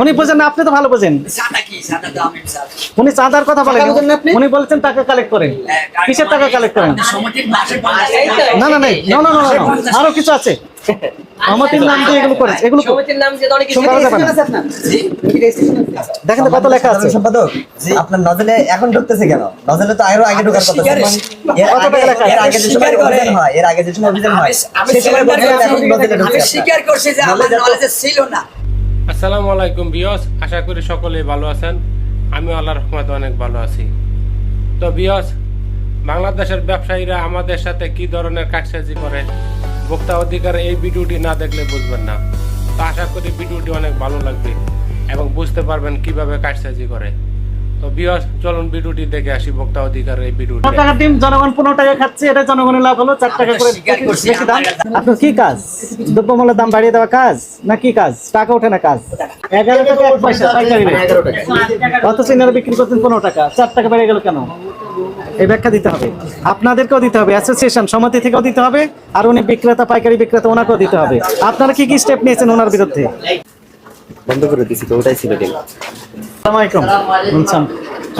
উনি বোঝেন না আপনি তো ভালো বোঝেন। উনি চাঁদার কথা বলেন? উনি বলেছেন টাকা কালেক্ট করেন। কিসের টাকা কালেক্ট করেন? না না না না না না আরও কিছু আছে? আমাদের নাম দিয়ে এগুলো করে এগুলো সমিতির নাম অনেক কিছু দেখেন তো কত লেখা আছে। সম্পাদক আপনার নজলে এখন ঢুকতেছে কেন? নজলে তো আরও আগে ঢোকার কথা এর কত টাকা লেখা এর আগে যে সময় অভিযান হয় এর আগে যে সময় অভিযান হয় আমি স্বীকার করছি যে আমার নলেজে ছিল না। আসসালামু আলাইকুম বিয়স আশা করি সকলেই ভালো আছেন। আমি আল্লাহ রহমতে অনেক ভালো আছি। তো বিয়স বাংলাদেশের ব্যবসায়ীরা আমাদের সাথে কি ধরনের কাজসাজি করে? ভোক্তা অধিকার এই ভিডিওটি না দেখলে বুঝবেন না। তো আশা করি ভিডিওটি অনেক ভালো লাগবে এবং বুঝতে পারবেন কীভাবে কাজসাজি করে। তো বিয়স চলুন ভিডিওটি দেখে আসি ভোক্তা অধিকার এই ভিডিওটি। পনেরো ডিম জনগণ টাকা খাচ্ছে এটা জনগণের লাভ হলো চার টাকা করে বেশি দাম। আপনার কি কাজ? দ্রব্যমূল্যের দাম বাড়িয়ে দেওয়া কাজ না কি কাজ? টাকা ওঠে না কাজ? টাকা পয়সা পাইকারি। কত সিনারা বিক্রি করছেন পনেরো টাকা চার টাকা বেড়ে গেল কেন? এই ব্যাখ্যা দিতে হবে। আপনাদেরকেও দিতে হবে অ্যাসোসিয়েশন সমিতি থেকেও দিতে হবে আর উনি বিক্রেতা পাইকারি বিক্রেতা ওনাকেও দিতে হবে। আপনারা কি কি স্টেপ নিয়েছেন ওনার বিরুদ্ধে? বন্ধ করে দিছি তো ওটাই ছিল আলাইকুম।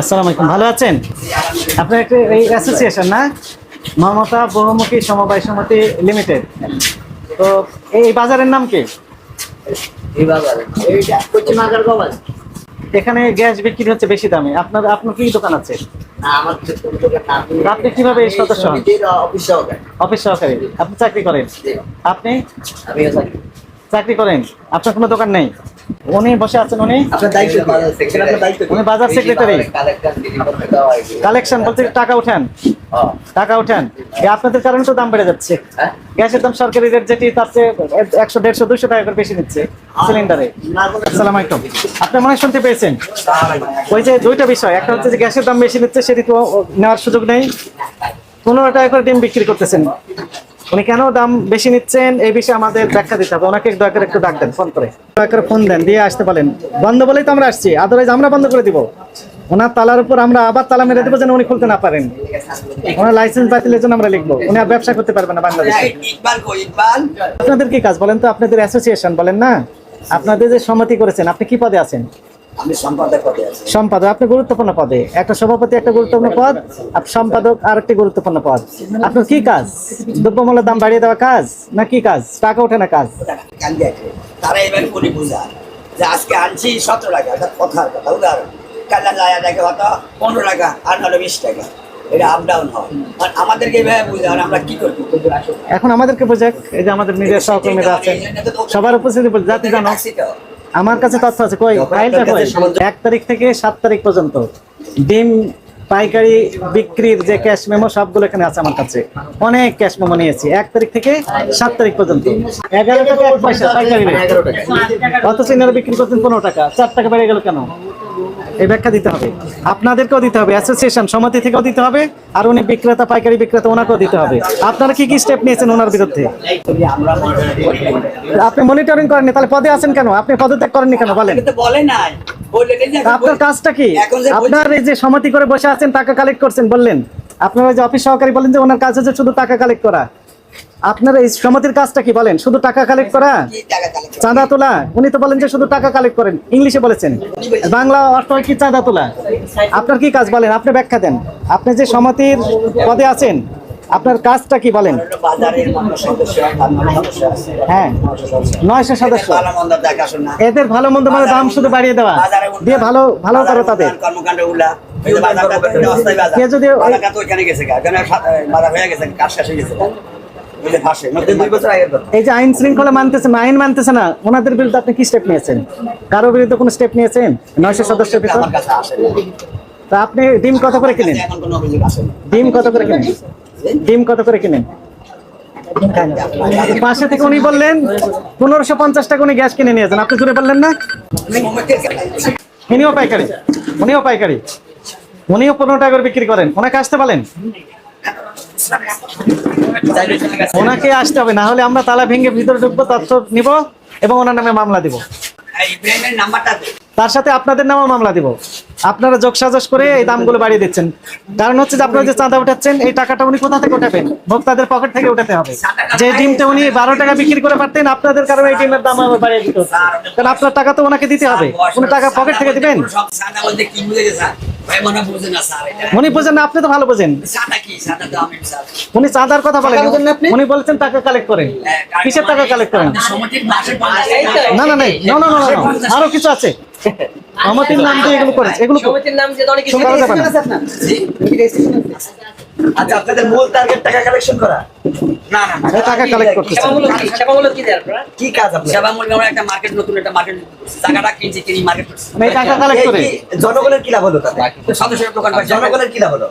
আসসালামু আলাইকুম ভালো আছেন? আপনার একটা এই অ্যাসোসিয়েশন না? মমতা বহুমুখী সমবায় সমিতি লিমিটেড। তো এই বাজারের নাম কি? এখানে গ্যাস বিক্রি হচ্ছে বেশি দামে। আপনার আপনার কি দোকান আছে? আপনি কীভাবে এই সদস্য হন? অফিস সহকারী। আপনি চাকরি করেন? আপনি? চাকরি করেন? আপনার কোনো দোকান নেই? উনি বসে আছেন উনি? উনি বাজার সেক্রেটারি কালেকশন বলতে টাকা উঠান টাকা উঠান আপনাদের কারণে তো দাম বেড়ে যাচ্ছে। গ্যাসের দাম সরকারি রেট যেটি তার চেয়ে একশো দেড়শো দুশো টাকা করে বেশি নিচ্ছে সিলিন্ডারে আসসালামু আলাইকুম। আপনি মনে শুনতে পেয়েছেন? ওই যে দুইটা বিষয়। একটা হচ্ছে যে গ্যাসের দাম বেশি নিচ্ছে সেটি তো নেওয়ার সুযোগ নেই। পনেরো টাকা করে ডিম বিক্রি করতেছেন। উনি কেন দাম বেশি নিচ্ছেন? এই বিষয়ে আমাদের ব্যাখ্যা দিতে হবে। ওনাকে দয়া একটু ডাক দেন, ফোন করে। দয়া করে ফোন দেন, দিয়ে আসতে বলেন বন্ধ বলেই তো আমরা আসছি আদারওয়াইজ আমরা বন্ধ করে দিব। ওনার তালার উপর আমরা আবার তালা মেরে দেবো যেন উনি খুলতে না পারেন। ওনার লাইসেন্স বাতিলের জন্য আমরা লিখব। উনি আর ব্যবসা করতে পারবেন না বাংলাদেশে। আপনাদের কি কাজ বলেন তো? আপনাদের অ্যাসোসিয়েশন বলেন না? আপনাদের যে সম্মতি করেছেন, আপনি কি পদে আছেন? আমি সম্পাদক পদে আছি। সম্পাদক আপনি গুরুত্বপূর্ণ পদে। একটা সভাপতি একটা গুরুত্বপূর্ণ পদ। আর সম্পাদক আর একটি গুরুত্বপূর্ণ পদ। আপনার কি কাজ? দ্রব্যমূল্যের দাম বাড়িয়ে দেওয়া কাজ না কি কাজ? টাকা ওঠে না কাজ? তারা এবার বুঝা যে আজকে আনছি সতেরো টাকা। এটা কথার কথা উদাহরণ। লায়া দেখে হয়তো পনেরো টাকা আর নাহলে বিশ টাকা। এটা আপ ডাউন হয়। আর আমাদেরকে এভাবে আমরা কি করব? এখন আমাদেরকে বোঝাক এই যে আমাদের নিজের সহকর্মীরা আছেন। সবার উপস্থিতি জানো। আমার কাছে তথ্য আছে কই? ফাইলটা কই কাছে সমাজ- এক তারিখ থেকে সাত তারিখ পর্যন্ত ডিম পাইকারি বিক্রির যে ক্যাশ মেমো সবগুলো এখানে আছে আমার কাছে। অনেক ক্যাশ মেমো নিয়েছি। এক তারিখ থেকে সাত তারিখ পর্যন্ত। এগারো টাকা এক পয়সা পাইকারি সিনারে বিক্রি করছেন পনেরো টাকা। চার টাকা বেড়ে গেল কেন? এই ব্যাখ্যা দিতে হবে। আপনাদেরকেও দিতে হবে অ্যাসোসিয়েশন সমিতি থেকেও দিতে হবে আর উনি বিক্রেতা পাইকারি বিক্রেতা ওনাকেও দিতে হবে। আপনারা কি কি স্টেপ নিয়েছেন ওনার বিরুদ্ধে। আপনি মনিটরিং করেননি তাহলে পদে আছেন কেন? আপনি পদত্যাগ করেননি কেন? বলেন। আপনার কাজটা কি? আপনার এই যে সমিতি করে বসে আছেন টাকা কালেক্ট করছেন বললেন। আপনারা যে অফিস সহকারী বলেন যে ওনার কাজ হচ্ছে শুধু টাকা কালেক্ট করা। আপনার এই সমিতির কাজটা কি বলেন শুধু টাকা কালেক্ট করা চাঁদা তোলা উনি তো বলেন যে শুধু টাকা কালেক্ট করেন ইংলিশে বলেছেন বাংলা অর্থ কি চাঁদা তোলা আপনার কি কাজ বলেন আপনি ব্যাখ্যা দেন আপনি যে সমিতির পদে আছেন আপনার কাজটা কি বলেন হ্যাঁ নয়শো সদস্য এদের ভালো মন্দ মানে দাম শুধু বাড়িয়ে দেওয়া দিয়ে ভালো ভালো করো তাদের যদি এই যে আইন শৃঙ্খলা মানতেছে না আইন মানতেছে না ওনাদের বিরুদ্ধে আপনি কি স্টেপ নিয়েছেন? কারও বিরুদ্ধে কোনো স্টেপ নিয়েছেন? নয়শো সদস্যের ভিতর। তা আপনি ডিম কত করে কিনেন। ডিম কত করে কিনেন? ডিম কত করে কিনেন? পাশে থেকে উনি বললেন পনেরোশো পঞ্চাশ টাকা উনি গ্যাস কিনে নিয়েছেন। আপনি জুড়ে বললেন না। ইনিও পাইকারি উনিও পাইকারি। উনিও পনেরো টাকা করে বিক্রি করেন। ওনাকে আসতে বলেন। ওনাকে আসতে হবে না হলে আমরা তালা ভেঙে ভিতরে ঢুকবো তথ্য নিব এবং ওনার নামে মামলা দিব। তার সাথে আপনাদের নামও মামলা দিব। আপনারা যোগ সাজস করে এই দামগুলো বাড়িয়ে দিচ্ছেন। কারণ হচ্ছে যে আপনারা যে চাঁদা উঠাচ্ছেন এই টাকাটা উনি কোথা থেকে উঠাবেন? ভোক্তাদের পকেট থেকে উঠাতে হবে। যে ডিমটা উনি বারো টাকা বিক্রি করে পারতেন আপনাদের কারণে এই ডিমের দাম আবার বাড়িয়ে দিতে কারণ আপনার টাকা তো ওনাকে দিতে হবে। উনি টাকা পকেট থেকে দিবেন? মনে উনি বোঝেন না আপনি তো ভালো বোঝেন। সাদা কি? সাদা তো আমি স্যার। উনি চাঁদার কথা বলেন। উনি বলছেন টাকা কালেক্ট করেন। কিসের টাকা কালেক্ট করেন? না না না না না আরও কিছু আছে। সমিতির নাম দিয়ে এগুলো করে এগুলো সমিতির নাম দিয়ে অনেক কিছু করা যাবে না। আচ্ছা আপনাদের মূল টার্গেট টাকা কালেকশন করা? না না না। টাকা কালেক্ট করতেছে। সেবামূলক কি? সেবামূলক কি দেয় আপনারা? কি কাজ আপনাদের? সেবা মূল্য আমরা একটা মার্কেট নতুন একটা মার্কেট জায়গাটা কিনছি কিনি মার্কেট করছি। মানে টাকা কালেক্ট করে। জনগণের কি লাভ হলো তাতে? সদস্যের দোকান জনগণের কি লাভ হলো?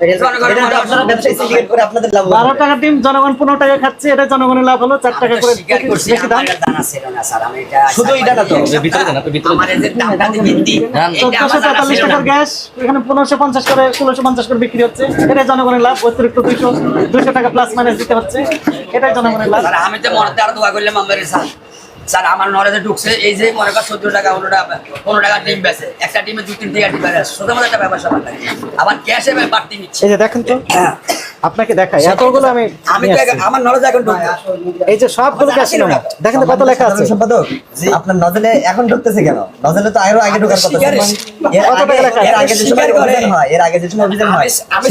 এটা বারো ডিম জনগণ পনেরো টাকা খাচ্ছে এটা জনগণের লাভ হলো চার টাকা করে এটা এটা শুধু এটা না তো এটা চোদ্দশো তেতাল্লিশ টাকার গ্যাস এখানে পনেরোশো পঞ্চাশ করে ষোলোশো পঞ্চাশ করে বিক্রি হচ্ছে এটাই জনগণের লাভ অতিরিক্ত দুইশো দুইশো টাকা প্লাস মাইনাস দিতে হচ্ছে এটাই জনগণের লাভ। আমি তো মনে আরও দোয়া করলাম আমার স্যার আমার নলেজে ঢুকছে এই যে মনে কর চোদ্দ টাকা পনেরো টাকা পনেরো টাকা ডিম বেছে একটা ডিমে দুই তিন টাকা ডিম বেছে শুধুমাত্র একটা ব্যবসা লাগে আবার ক্যাশে বাড়তি নিচ্ছে। এই যে দেখেন তো আপনাকে দেখাই এতগুলো আমি আমি আমার নলেজ এখন ঢুকছে। এই যে সবগুলো ক্যাশ নেওয়া। দেখেন তো কত লেখা আছে। সম্পাদক আপনার নজলে এখন ঢুকতেছে কেন? নজলে তো আরও আগে ঢোকার কথা স্বীকার- এর কত টাকা আগে- লেখা? এর আগে যে সময় করে। অভিযান হয় এর আগে যে সময় অভিযান হয় আমি-।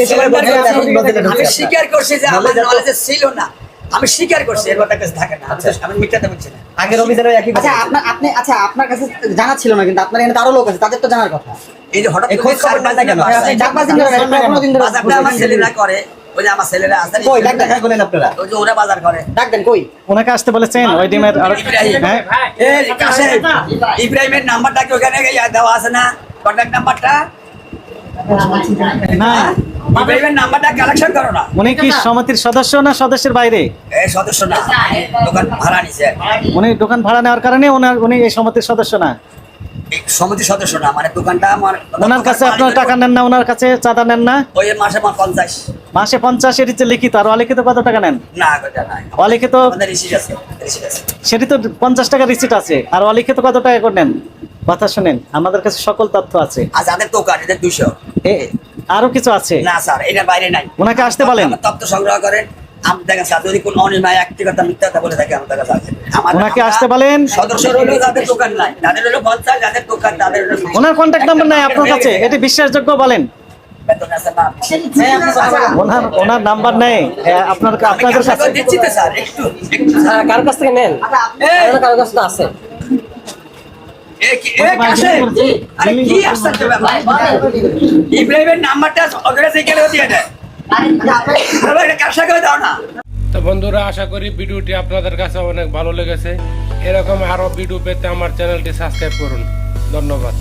স্বীকার করছি যে আমার নলেজে ছিল না। আমি স্বীকার করছি এর কথা কাছে থাকে না। আমি তো- মিথ্যাতে বলছি না। আগের অভিযানে একই আচ্ছা আপনার আপনি আচ্ছা আপনার কাছে জানা ছিল না কিন্তু আপনার এখানে আরও লোক আছে তাদের তো জানার কথা। এই যে হঠাৎ করে চার পাঁচ কেন? দিন ধরে আমার ছেলেরা করে ওই যে আমার ছেলেরা আছে কই টাকা গুনেন আপনারা। ওই যে ওরা বাজার করে। ডাক দেন কই? ওনাকে আসতে বলেছেন ওই ডিমের আর হ্যাঁ? এই কাছে ইব্রাহিমের নাম্বারটা কি ওখানে দেওয়া আছে না? কন্ট্যাক্ট নাম্বারটা? না নাম্বারটা কালেকশন করো না। উনি কি সমিতির সদস্য না সদস্যের বাইরে? এই সদস্য না দোকান ভাড়া নিছে উনি দোকান ভাড়া নেওয়ার কারণে ওনার উনি এই সমিতির সদস্য না? এই সদস্য না মানে দোকানটা আমার ওনার কাছে আপনার টাকা নেন না ওনার কাছে চাঁদা নেন না? ওই মাসে আমার পঞ্চাশ। মাসে পঞ্চাশ এর লিখিত আর অলিখিত কত টাকা নেন? না ওটা অলিখিত আমাদের রিসিট আছে রিসিট আছে। সেটি তো পঞ্চাশ টাকা রিসিট আছে আর অলিখিত কত টাকা করে নেন? কথা শুনেন আমাদের কাছে সকল তথ্য আছে। আর যাদের দোকান এদের দুশো এ আরও কিছু আছে? না স্যার এটার বাইরে নাই। ওনাকে আসতে বলেন। আমার তথ্য সংগ্রহ করেন। আমি দেখেন স্যার যদি কোনো অনিমায় একটি কথা মিথ্যা বলে থাকে আমার কাছে আছে আমার ওনাকে আসতে বলেন। সদস্য হলো যাদের দোকান নাই। তাদের হলো পঞ্চাশ যাদের দোকান তাদের ওনার কন্ট্যাক্ট নাম্বার নাই আপনার কাছে? এটি বিশ্বাসযোগ্য? বলেন। বেতন আছে না ওনার ওনার নাম্বার নেই। আপনার আপনাদের কাছে? করে দিচ্ছি তো স্যার একটু। একটু স্যার। হ্যাঁ, কাছ থেকে নেন। কাছে আছে। ইব্রাহিমের নাম্বারটা ওদের কাছে দিয়ে দেয় এটা কার সাথে দাও না তো বন্ধুরা আশা করি ভিডিওটি আপনাদের কাছে অনেক ভালো লেগেছে। এরকম আরও ভিডিও পেতে আমার চ্যানেলটি সাবস্ক্রাইব করুন। ধন্যবাদ।